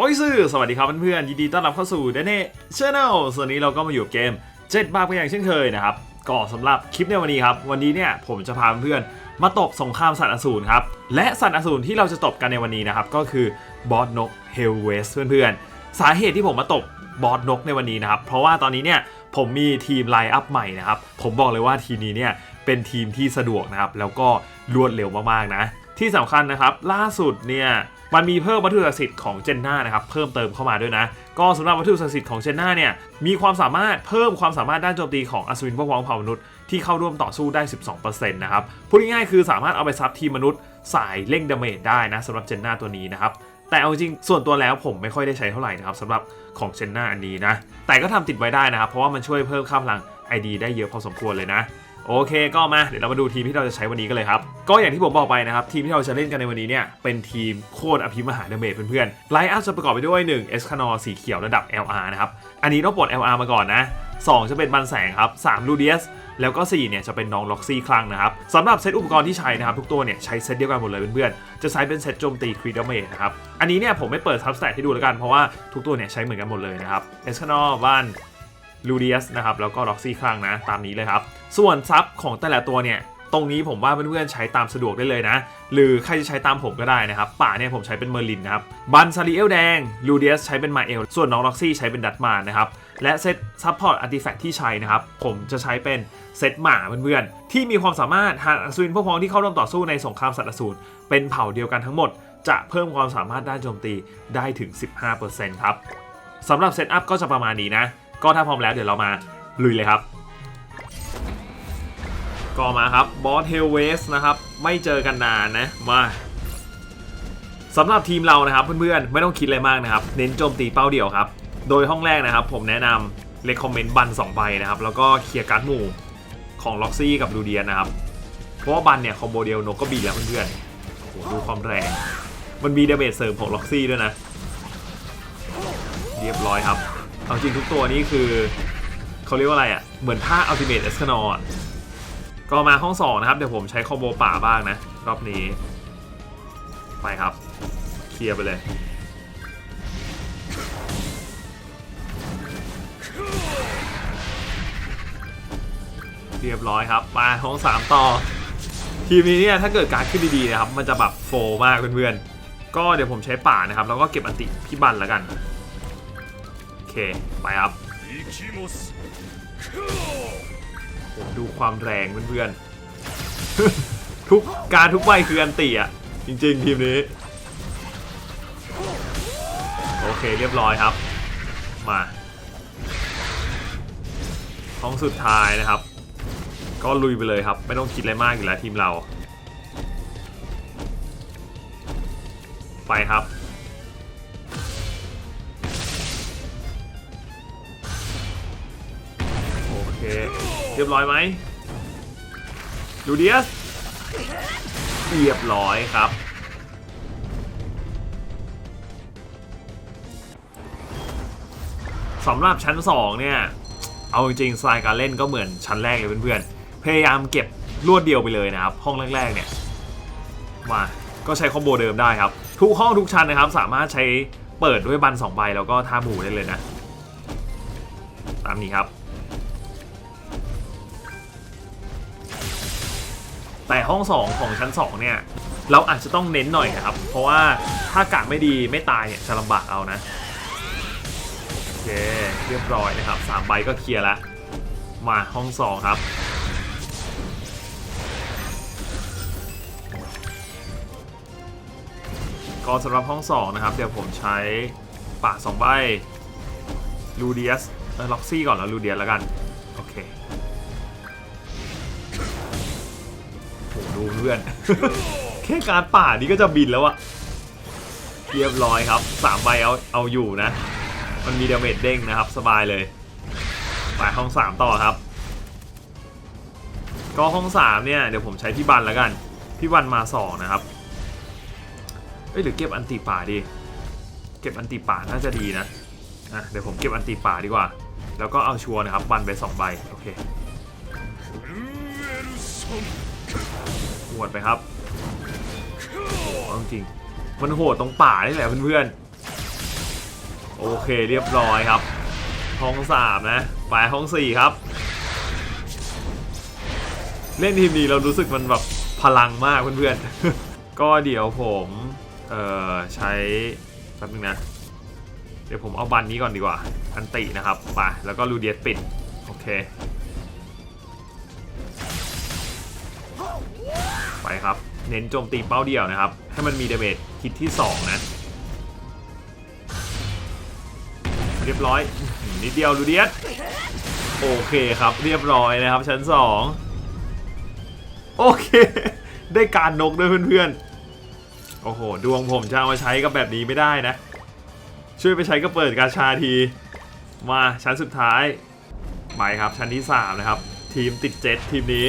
โอ้ยซื่อสวัสดีครับเพื่อนๆยินดีต้อนรับเข้าสู่เดนเน่ชาแนลส่วนนี้เราก็มาอยู่เกม7บาทเป็นอย่างเช่นเคยนะครับก็สำหรับคลิปในวันนี้ครับ วันนี้เนี่ยผมจะพาเพื่อนๆมาตบสงครามสัตว์อสูรครับ และสัตว์อสูรที่เราจะตบกันในวันนี้นะครับ ก็คือบอสนกเฮลเวสเพื่อนๆ สาเหตุที่ผมมาตบบอสนกในวันนี้นะครับ เพราะว่าตอนนี้เนี่ยผมมีทีมไลน์อัพใหม่นะครับ ผมบอกเลยว่าทีมนี้เนี่ยเป็นทีมที่สะดวกนะครับแล้วก็รวดเร็วมากๆนะ ที่สำคัญนะครับล่าสุดเนี่ย มันมีเพิ่มวัตถุศักดิ์สิทธิ์ของเจนนานะครับเพิ่มเติมเข้ามาด้วยนะ ก็สำหรับวัตถุศักดิ์สิทธิ์ของเจนนาเนี่ยมีความสามารถเพิ่มความสามารถด้านโจมตีของอัศวินพวกพ้องเผ่ามนุษย์ที่เข้าร่วมต่อสู้ได้ 12%นะครับพูดง่ายๆคือสามารถเอาไปซับทีมนุษย์สายเร่งดาเมจได้นะสำหรับเจนนาตัวนี้นะครับแต่เอาจริงส่วนตัวแล้วผมไม่ค่อยได้ใช้เท่าไหร่นะครับสำหรับของเจนนาอันนี้นะแต่ก็ทำติดไว้ได้นะครับเพราะว่ามันช่วยเพิ่มค่าพลัง ID ได้เยอะพอสมควรเลยนะ โอเคก็มาเดี๋ยวเรามาดูทีมที่เราจะใช้วันนี้กันเลยครับ ก็อย่างที่ผมบอกไปนะครับ ทีมที่เราจะเล่นกันในวันนี้เนี่ย เป็นทีมโคตรอภิมหาเดเมจเพื่อนๆไลฟ์อัพจะประกอบไปด้วย1เอสคานอสีเขียวระดับ LR นะครับ อันนี้ต้องปลด LR มาก่อนนะ 2 จะเป็นบันแสงครับ3ลูเดียสแล้วก็ 4 เนี่ยจะเป็นน้องล็อกซี่คลังนะครับสำหรับเซตอุปกรณ์ที่ใช้นะครับ ทุกตัวเนี่ยใช้เซตเดียวกันหมดเลยเพื่อนๆ จะใช้เป็นเซตโจมตีครีดเมจนะครับ อันนี้เนี่ยผมไม่เปิดซับสแตทให้ดูแล้วกันเพราะว่าทุกตัวเนี่ยใช้เหมือนกันหมดเลยนะครับเอสคานอบ้าน ลูเดียสนะครับแล้วก็ล็อกซี่ครั้งนะตามนี้เลยครับ ส่วนซับของแต่ละตัวเนี่ยตรงนี้ผมว่าเพื่อนๆใช้ตามสะดวกได้เลยนะ หรือใครจะใช้ตามผมก็ได้นะครับ ป่าเนี่ยผมใช้เป็นเมอร์ลินนะครับ บันซาริเอลแดง ลูเดียสใช้เป็นมาเอล ส่วนน้องล็อกซี่ใช้เป็นดัตมานนะครับ และเซตซัพพอร์ตอาร์ติแฟกที่ใช้นะครับ ผมจะใช้เป็นเซตหมาเพื่อนๆ ที่มีความสามารถหากอัศวินพวกพ้องที่เข้าร่วมต่อสู้ในสงครามสัตว์อสูรเป็นเผ่าเดียวกันทั้งหมด จะเพิ่มความสามารถด้านโจมตีได้ถึง 15%ครับสำหรับเซตอัพก็จะประมาณนี้นะ ก็ถ้าพร้อมแล้วเดี๋ยวเรามาลุยเลยครับ ก็มาครับบอสเฮลเวสนะครับ ไม่เจอกันนานนะมาสำหรับทีมเรานะครับเพื่อนๆ ไม่ต้องคิดอะไรมากนะครับ เน้นโจมตีเป้าเดียวครับ โดยห้องแรกนะครับ ผมแนะนำเลคคอมเมนต์บัน2ใบนะครับ แล้วก็เคลียร์การ์ดหมู่ของล็อกซี่กับดูเดียนนะครับ เพราะว่าบันเนี่ยคอมโบเดียวนกก็บินแล้วเพื่อนๆโอ้โหดูความแรง มันมีเดเมจเสริมของล็อกซี่ด้วยนะ เรียบร้อยครับ เอาจริงทุกตัวนี้คือเขาเรียกว่าอะไรอะ่ะ เหมือนท่าอัลติเม e เอสคานอก็มาห้องสองนะครับ เดี๋ยวผมใช้คอมโบป่าบ้างนะ รอบนี้ ไปครับ เคลียร์ไปเลย เรียบร้อยครับ มาห้องสามต่อ ทีมนี้เนี่ยถ้าเกิดการดขึ้นดีๆนะครับ มันจะแบบโฟมากเพื่อนๆก็เดี๋ยวผมใช้ป่านะครับ แล้วก็เก็บอันติพี่บันแล้วกัน เค ไปครับผมดูความแรงเพื่อนๆ ทุกการทุกใบคืออันติอะ จริงๆ ทีมนี้ โอเคเรียบร้อยครับ มาห้องสุดท้ายนะครับ ก็ลุยไปเลยครับ ไม่ต้องคิดอะไรมากอยู่แล้วทีมเรา ไปครับ รียบร้อยไหมดูเดียสเรียบร้อยครับ สำหรับชั้น 2 เนี่ย เอาจริงๆสไตล์การเล่นก็เหมือนชั้นแรกเลยเพื่อนๆ พยายามเก็บรวดเดียวไปเลยนะครับ ห้องแรกๆเนี่ย มา ก็ใช้คอมโบเดิมได้ครับ ทุกห้องทุกชั้นนะครับ สามารถใช้เปิดด้วยบัน2ใบแล้วก็ท่าหมูได้เลยนะ ตามนี้ครับ แต่ห้อง 2 ของชั้น 2 เนี่ย เราอาจจะต้องเน้นหน่อยนะครับ เพราะว่าถ้ากะไม่ดีไม่ตายเนี่ยจะลำบากเอานะ โอเค เรียบร้อยนะครับ3ใบก็เคลียร์ล้วมาห้อง 2 ครับก็สำหรับห้อง 2 นะครับ เดี๋ยวผมใช้ป่า2ใบลูเดียสล็อกซี่ก่อนแล้วลูเดียสแล้วกันูเพื่อน แค่การป่านี้ก็จะบินแล้วอะเรียบร้อยครับสามใบเอาเอาอยู่นะ มันมีดาเมจเด้งนะครับ สบายเลยไปห้องสามต่อครับ ก็ห้องสามเนี่ยเดี๋ยวผมใช้พี่บันแล้วกัน พี่บันมาสองนะครับเอ้ยหรือเก็บอันติป่าดี เก็บอันติป่าน่าจะดีนะอะเดี๋ยวผมเก็บอันติป่าดีกว่า แล้วก็เอาชัวร์นะครับบันไปสองใบโอเค หวดไปครับโอ้โหจริงๆมันโหดตรงป่านี่แหละเพื่อนๆ โอเคเรียบร้อยครับ ห้องสามนะ ไปห้องสี่ครับ เล่นทีมนี้เรารู้สึกมันแบบพลังมากเพื่อนๆ ก็เดี๋ยวผมเอ่อใช้แป๊บนึงนะ เดี๋ยวผมเอาบันนี้ก่อนดีกว่า อันตินะครับไปแล้วก็ลูเดียสปิด โอเค ไปครับ เน้นโจมตีเป้าเดียวนะครับ ให้มันมีเดเมจฮิตที่ 2 นะ เรียบร้อย นิดเดียวลูเดียสโอเคครับ เรียบร้อยนะครับชั้น 2 โอเค ได้การนกด้วยเพื่อนๆ โอ้โห ดวงผมจะเอามาใช้กับแบบนี้ไม่ได้นะ ช่วยไปใช้ก็เปิดกาชาที มาชั้นสุดท้ายไปครับชั้นที่ 3 นะครับ ทีมติดเจ็ตทีมนี้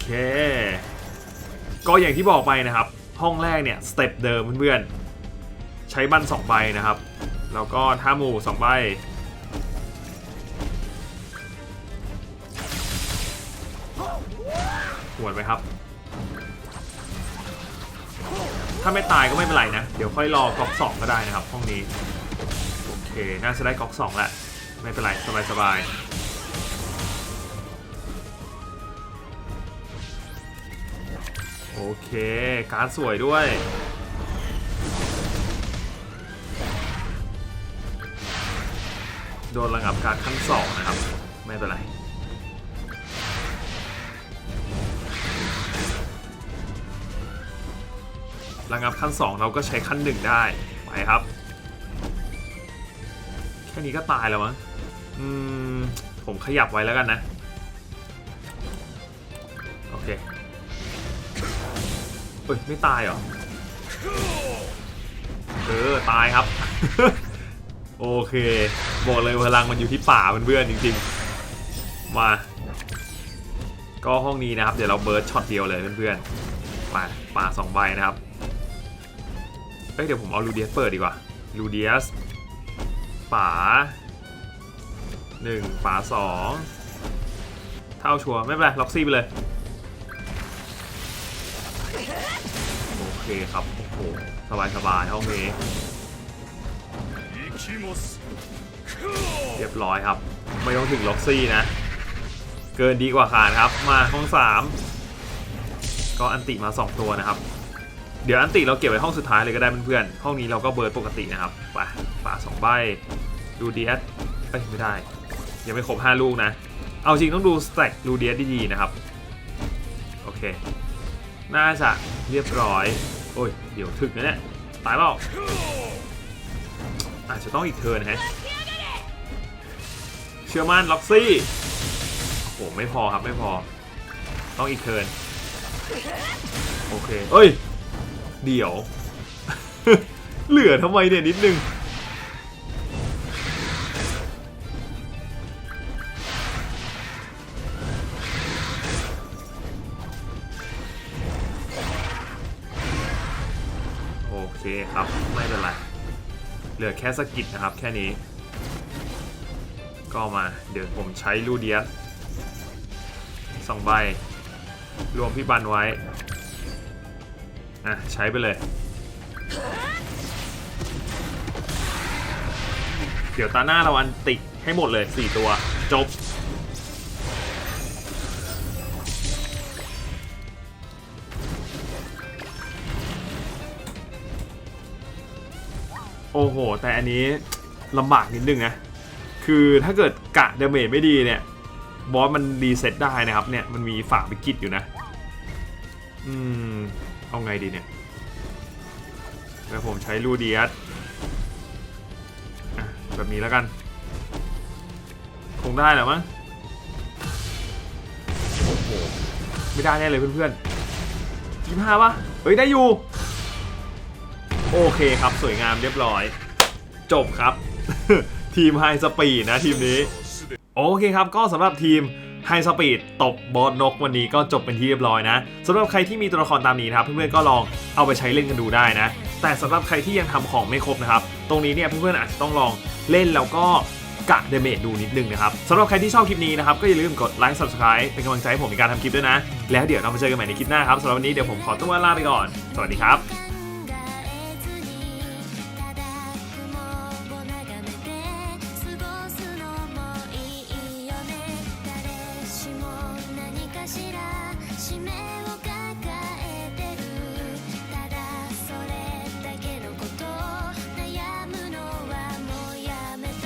เค ก็อย่างที่บอกไปนะครับ ห้องแรกเนี่ยสเต็ปเดิมเพื่อนๆ ใช้บัน2ใบนะครับ แล้วก็ท่าหมู่2ใบ หวดไปครับ ถ้าไม่ตายก็ไม่เป็นไรนะ เดี๋ยวค่อยรอก๊อกสองก็ได้นะครับ ห้องนี้ โอเค น่าจะได้ก๊อกสองแหละ ไม่เป็นไร สบายส โอเค การ์ดสวยด้วย โดนระงับการดขั้นสองนะครับ ไม่เป็นไรระงับขั้น 2 เราก็ใช้ขั้น 1 ได้ ไปครับ แค่นี้ก็ตายแล้วมั้งอืม ผมขยับไว้แล้วกันนะ โอเค เฮ้ยไม่ตายเหรอ เออ ตายครับ โอเค บอกเลยพลังมันอยู่ที่ป่าเพื่อนๆจริงๆ มา ก็ห้องนี้นะครับ เดี๋ยวเราเบิร์ดช็อตเดียวเลยเพื่อนๆป่าป่าสองใบนะครับเอ้ยเดี๋ยวผมเอาลูเดียสเปิดดีกว่าลูเดียสป๋าหนึ่งป๋าสองเท่าชัวร์ไม่เป็นไรล็อกซี่ไปเลย เคครับ โอ้โห สบายสบายห้องนี้เรียบร้อยครับ ไม่ต้องถึงล็อกซี่นะ เกินดีกว่าขาดครับ มาห้องสามก็อันติมา 2 ตัวนะครับ เดี๋ยวอันติเราเก็บไว้ห้องสุดท้ายเลยก็ได้เพื่อนๆห้องนี้เราก็เบิร์ดปกตินะครับไปป่าสองใบดูเดียสเอ้ยไม่ได้ ยังไม่ครบ 5 ลูกนะ เอาจริงต้องดูสแต็กดูเดียสดีๆนะครับ โอเค น่าจะเรียบร้อย โอ้ย เดี๋ยวถึกนะเนี่ย ตายเปล่าอาจจะต้องอีกเทิร์นฮะ เชื่อมั่นล็อกซี่ โอ้โหไม่พอครับไม่พอ ต้องอีกเทิร์น โอเค เอ้ย เดี๋ยว เหลือทำไมเนี่ยนิดนึง ลือแค่สกิดนะครับแค่นี้ ก็มาเดี๋ยวผมใช้ลูเดียสสองใบ รวมพี่บันไว้ อะ ใช้ไปเลย เดี๋ยวตาหน้าเราอันติให้หมดเลย 4 ตัวจบ โอ้โห แต่อันนี้ลำบากนิดนึงนะ คือถ้าเกิดกะเดเมจไม่ดีเนี่ย บอสมันรีเซ็ตได้นะครับเนี่ย มันมีฝาวิกิตอยู่นะ อืม เอาไงดีเนี่ยแล้วผมใช้ลูเดียสอะแบบนี้แล้วกัน คงได้แหละมั้งโอ้โห ไม่ได้แน่เลยเพื่อนๆยี่ห้าปะเฮ้ย ได้อยู่ โอเคครับสวยงามเรียบร้อย จบครับ ทีมไฮสปีดนะทีมนี้ โอเคครับก็สำหรับทีมไฮสปีดตบบอสนกวันนี้ก็จบเป็นที่เรียบร้อยนะสำหรับใครที่มีตัวละครตามนี้นะครับ เพื่อนๆก็ลองเอาไปใช้เล่นกันดูได้นะ แต่สำหรับใครที่ยังทำของไม่ครบนะครับ ตรงนี้เนี่ยเพื่อนๆอาจจะต้องลองเล่นแล้วก็กะเดเมจดูนิดนึงนะครับสำหรับใครที่ชอบคลิปนี้นะครับ ก็อย่าลืมกดไลค์ subscribe เป็นกำลังใจให้ผมในการทำคลิปด้วยนะ แล้วเดี๋ยวเรามาเจอกันใหม่ในคลิปหน้าครับสำหรับวันนี้เดี๋ยวผมขอตัวลาไปก่อน สวัสดีครับ